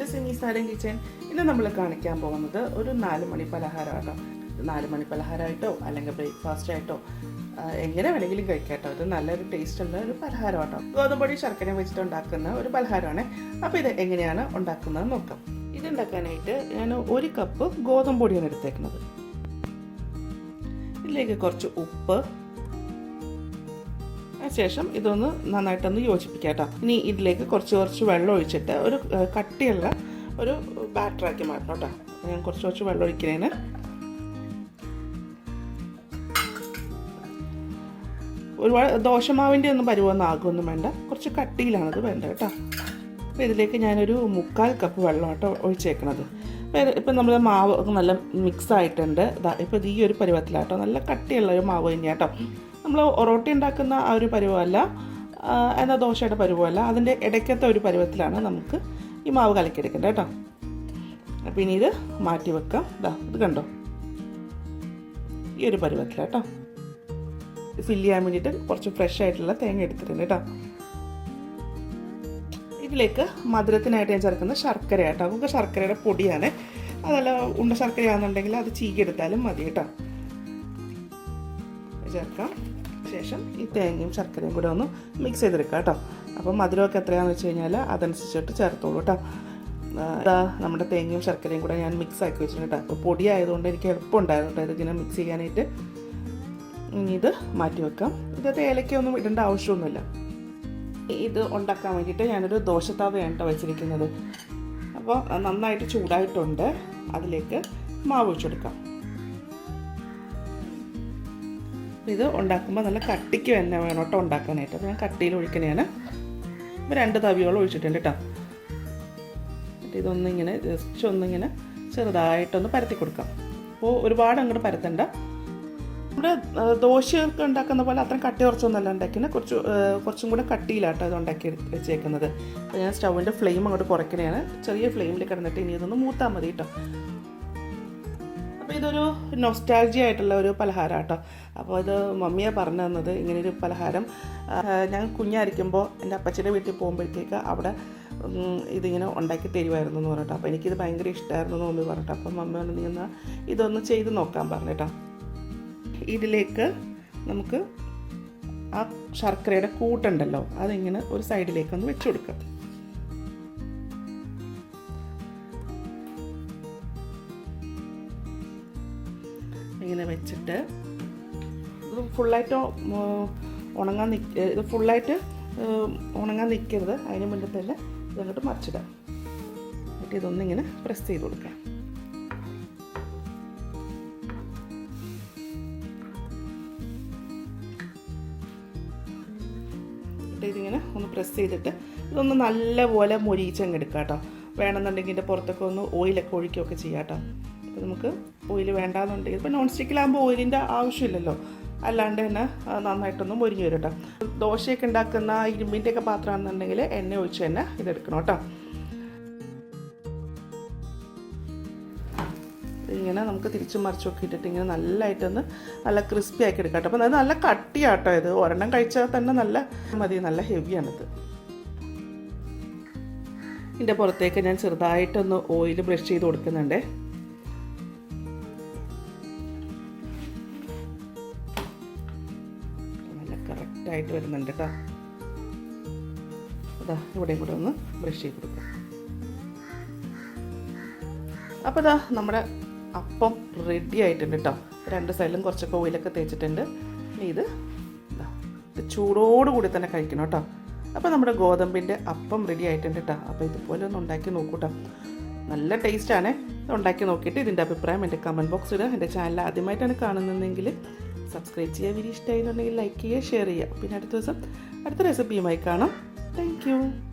To സിമീസ് നാടൻ kitchen ഇന്ന് നമ്മൾ കാണിക്കാൻ പോകുന്നത് ഒരു നാല് മണി പലഹാരമാട്ടോ. നാല് മണി പലഹാരമായിട്ടോ അല്ലെങ്കിൽ ബ്രേക്ക്ഫാസ്റ്റ് ആയിട്ടോ എങ്ങനെ വേണമെങ്കിലും കഴിക്കാം കേട്ടോ ഇത് നല്ലൊരു ടേസ്റ്റ് ഉള്ള ഒരു പലഹാരമാട്ടോ. ഗോതമ്പൊടി ശർക്കര വെച്ചിട്ട് ഉണ്ടാക്കുന്ന ഒരു പലഹാരമാണ്. അപ്പോൾ ഇത് എങ്ങനെയാണ് ഉണ്ടാക്കുന്നത് നോക്കാം. ഇത് ഉണ്ടാക്കാനായിട്ട് ഞാൻ ഒരു കപ്പ് ഗോതമ്പ് പൊടിയാണ് എടുത്തേക്കുന്നത്. ഇതിലേക്ക് കുറച്ച് ഉപ്പ് അതിനുശേഷം ഇതൊന്ന് നന്നായിട്ടൊന്ന് യോജിപ്പിക്കാം കേട്ടോ ഇനി ഇതിലേക്ക് കുറച്ച് കുറച്ച് വെള്ളം ഒഴിച്ചിട്ട് ഒരു കട്ടിയുള്ള ഒരു ബാറ്ററാക്കി മാറ്റണം കേട്ടോ. ഞാൻ കുറച്ച് കുറച്ച് വെള്ളം ഒഴിക്കുന്നതിന്. ഒരുപാട് ദോശമാവിന്റെ ഒന്നും പരുവൊന്നും ആകുമൊന്നും വേണ്ട. കുറച്ച് കട്ടിയിലാണത് വേണ്ടത് കേട്ടോ. അപ്പോൾ ഇതിലേക്ക് ഞാനൊരു മുക്കാൽ കപ്പ് വെള്ളം കേട്ടോ ഒഴിച്ചേക്കണത്. ഇപ്പം നമ്മൾ മാവ് നല്ല മിക്സ് ആയിട്ടുണ്ട്. ഇപ്പോൾ ഈ ഒരു പരുവത്തിലാട്ടോ. നല്ല കട്ടിയുള്ള ഒരു മാവ് തന്നെയാണ് കേട്ടോ നമ്മൾ ഒറോട്ടി ഉണ്ടാക്കുന്ന ആ ഒരു പരുവമല്ല. എന്നാൽ ദോശയുടെ പരുവമല്ല. അതിന്റെ ഇടയ്ക്കത്തെ ഒരു പരുവത്തിലാണ് നമുക്ക് ഈ മാവ് കലക്കിയെടുക്കേണ്ടത് കേട്ടോ. അപ്പോൾ ഇനി ഇത് മാറ്റി വെക്കാം. ഇതാ ഇത് കണ്ടോ? ഈ ഒരു പരുവത്തിലാട്ടോ ഫില്ല് ചെയ്യാൻ വേണ്ടിയിട്ട് കുറച്ച് ഫ്രഷ് ആയിട്ടുള്ള തേങ്ങ എടുത്തിട്ടുണ്ട് കേട്ടോ. ഇതിലേക്ക് മധുരത്തിനായിട്ട് ഞാൻ ചേർക്കുന്ന ശർക്കര കേട്ടോ. നമുക്ക് ശർക്കരയുടെ പൊടിയാണ്. അതല്ല ഉണ്ട ശർക്കരയാണെന്നുണ്ടെങ്കിൽ അത് ചീകിയെടുത്താലും മതി കേട്ടോ. ചേർക്കാം. ശേഷം ഈ തേങ്ങയും ശർക്കരയും കൂടെ ഒന്ന് മിക്സ് ചെയ്തെടുക്കാം കേട്ടോ. അപ്പം മധുരമൊക്കെ എത്രയാണെന്ന് വെച്ച് കഴിഞ്ഞാൽ അതനുസരിച്ചിട്ട് ചേർത്തോളൂ കേട്ടോ. നമ്മുടെ തേങ്ങയും ശർക്കരയും കൂടെ ഞാൻ മിക്സ് ആക്കി വെച്ചിട്ടുണ്ട് അപ്പോൾ പൊടി ആയതുകൊണ്ട് എനിക്ക് എളുപ്പമുണ്ടായിരുന്നു കേട്ടോ ഇതിങ്ങനെ മിക്സ് ചെയ്യാനായിട്ട്. ഇനി ഇത് മാറ്റി വെക്കാം. ഇതിനകത്ത് ഏലക്കൊന്നും ഇടേണ്ട ആവശ്യമൊന്നുമില്ല. ഇത് ഉണ്ടാക്കാൻ വേണ്ടിയിട്ട് ഞാനൊരു ദോശത്താവയാണ് കേട്ടോ വെച്ചിരിക്കുന്നത്. അപ്പോൾ നന്നായിട്ട് ചൂടായിട്ടുണ്ട്. അതിലേക്ക് മാവ് ഒഴിച്ചെടുക്കാം ഇത് ഉണ്ടാക്കുമ്പോൾ നല്ല കട്ടിക്ക് തന്നെ വേണം കേട്ടോ ഉണ്ടാക്കാനായിട്ട്. അപ്പോൾ ഞാൻ കട്ടിയിൽ ഒഴിക്കണേയാണ് ഇപ്പോൾ രണ്ട് തവിയോളം ഒഴിച്ചിട്ടുണ്ട് കേട്ടോ. എന്നിട്ട് ഇതൊന്നിങ്ങനെ ജസ്റ്റ് ഒന്നിങ്ങനെ ചെറുതായിട്ടൊന്ന് പരത്തി കൊടുക്കാം. അപ്പോൾ ഒരുപാട് അങ്ങോട്ട് പരത്തണ്ട. നമ്മുടെ ദോശകൾക്ക് ഉണ്ടാക്കുന്ന പോലെ അത്രയും കട്ടി കുറച്ചൊന്നുമല്ല ഉണ്ടാക്കിയത്. കുറച്ച് കുറച്ചും കൂടെ കട്ടിയിലാട്ടോ ഇത് ഉണ്ടാക്കി വെച്ചേക്കുന്നത്. അപ്പോൾ ഞാൻ സ്റ്റൗവിന്റെ ഫ്ലെയിം അങ്ങോട്ട് കുറയ്ക്കണതാണ് ചെറിയ ഫ്ലെയിമിൽ കിടന്നിട്ട് ഇനി ഇതൊന്ന് മൂത്താൽ മതി കേട്ടോ. അപ്പോൾ ഇതൊരു നൊസ്റ്റാൾജി ആയിട്ടുള്ള ഒരു പലഹാരം കേട്ടോ അപ്പോൾ ഇത് മമ്മിയെ പറഞ്ഞു തന്നത് ഇങ്ങനെയൊരു പലഹാരം. ഞാൻ കുഞ്ഞായിരിക്കുമ്പോൾ എന്റെ അപ്പച്ചന്റെ വീട്ടിൽ പോകുമ്പോഴത്തേക്ക് അവിടെ ഇതിങ്ങനെ ഉണ്ടാക്കി തരുമായിരുന്നു എന്ന് പറഞ്ഞിട്ട്. അപ്പോൾ എനിക്കിത് ഭയങ്കര ഇഷ്ടമായിരുന്നു എന്ന് മമ്മി പറഞ്ഞിട്ട്. അപ്പം മമ്മി പറഞ്ഞു നീ എന്നാൽ ഇതൊന്ന് ചെയ്ത് നോക്കാൻ പറഞ്ഞിട്ടോ ഇതിലേക്ക് നമുക്ക് ആ ശർക്കരയുടെ കൂട്ടുണ്ടല്ലോ അതിങ്ങനെ ഒരു സൈഡിലേക്കൊന്ന് വെച്ച് കൊടുക്കാം. ഇങ്ങനെ വെച്ചിട്ട് ഇത് ഫുള്ളായിട്ട് ഉണങ്ങാൻ നിൽക്ക ഇത് ഫുള്ളായിട്ട് ഉണങ്ങാൻ നിൽക്കരുത് അതിന് മുന്നേ തന്നെ ഇതങ്ങോട്ട് മറിച്ചിടാം എന്നിട്ട് ഇതൊന്നിങ്ങനെ പ്രസ് ചെയ്ത് കൊടുക്കാം ഇതിങ്ങനെ ഒന്ന് പ്രസ് ചെയ്തിട്ട് ഇതൊന്ന് നല്ലപോലെ മൊരിയിച്ചങ്ങ് എടുക്കാം കേട്ടോ. വേണമെന്നുണ്ടെങ്കിൽ ഇതിന്റെ പുറത്തൊക്കെ ഒന്ന് ഓയിലൊക്കെ ഒഴിക്കുകയൊക്കെ ചെയ്യാം കേട്ടോ. അപ്പോൾ നമുക്ക് ഓയിൽ വേണ്ടാന്നുണ്ടെങ്കിൽ ഇപ്പോൾ നോൺ സ്റ്റിക്കിലാകുമ്പോൾ ഓയിലിന്റെ ആവശ്യമില്ലല്ലോ. അല്ലാണ്ട് തന്നെ നന്നായിട്ടൊന്നും മൊരിഞ്ഞ് വരും കേട്ടോ. ദോശയൊക്കെ ഉണ്ടാക്കുന്ന ഇരുമ്പിന്റെയൊക്കെ പാത്രമാണെന്നുണ്ടെങ്കിൽ എണ്ണ ഒഴിച്ച് തന്നെ ഇതെടുക്കണം കേട്ടോ. ഇങ്ങനെ നമുക്ക് തിരിച്ചും മറിച്ചൊക്കെ ഇട്ടിട്ട് ഇങ്ങനെ നല്ലതായിട്ടൊന്ന് നല്ല ക്രിസ്പി ആക്കി എടുക്കാം കേട്ടോ. അപ്പോൾ അത് നല്ല കട്ടിയാട്ടോ ഇത്. ഒരെണ്ണം കഴിച്ചാൽ തന്നെ നല്ല മതി. നല്ല ഹെവിയാണിത്. ഇതിന്റെ പുറത്തേക്ക് ഞാൻ ചെറുതായിട്ടൊന്ന് ഓയിൽ ബ്രഷ് ചെയ്ത് കൊടുക്കുന്നുണ്ട്. കറക്റ്റായിട്ട് വരുന്നുണ്ട് കേട്ടോ അതാ ഇവിടെയും കൂടെ ഒന്ന് ബ്രഷ് ചെയ്ത് കൊടുക്കാം. അപ്പോൾ ഇതാ നമ്മുടെ അപ്പം റെഡി ആയിട്ടുണ്ട് കേട്ടോ രണ്ട് സൈഡിലും കുറച്ചൊക്കെ ഓയിലൊക്കെ തേച്ചിട്ടുണ്ട്. ഇനി ഇത് ഇതാ, ഇത് ചൂടോട് കൂടി തന്നെ കഴിക്കണം കേട്ടോ അപ്പോൾ നമ്മുടെ ഗോതമ്പിന്റെ അപ്പം റെഡി ആയിട്ടുണ്ട് കേട്ടോ അപ്പോൾ ഇതുപോലെ ഒന്ന് ഉണ്ടാക്കി നോക്കൂ കേട്ടോ നല്ല ടേസ്റ്റാണ് ഉണ്ടാക്കി നോക്കിയിട്ട് ഇതിന്റെ അഭിപ്രായം എന്റെ കമന്റ് ബോക്സിൽ എന്റെ ചാനൽ ആദ്യമായിട്ടാണ് കാണുന്നതെങ്കിൽ സബ്സ്ക്രൈബ് ചെയ്യുക വീഡിയോ ഇഷ്ടമായിരുന്നുണ്ടെങ്കിൽ ലൈക്ക് ചെയ്യുക ഷെയർ ചെയ്യുക. പിന്നെ അടുത്ത ദിവസം അടുത്ത റെസിപ്പിയുമായി കാണാം. താങ്ക്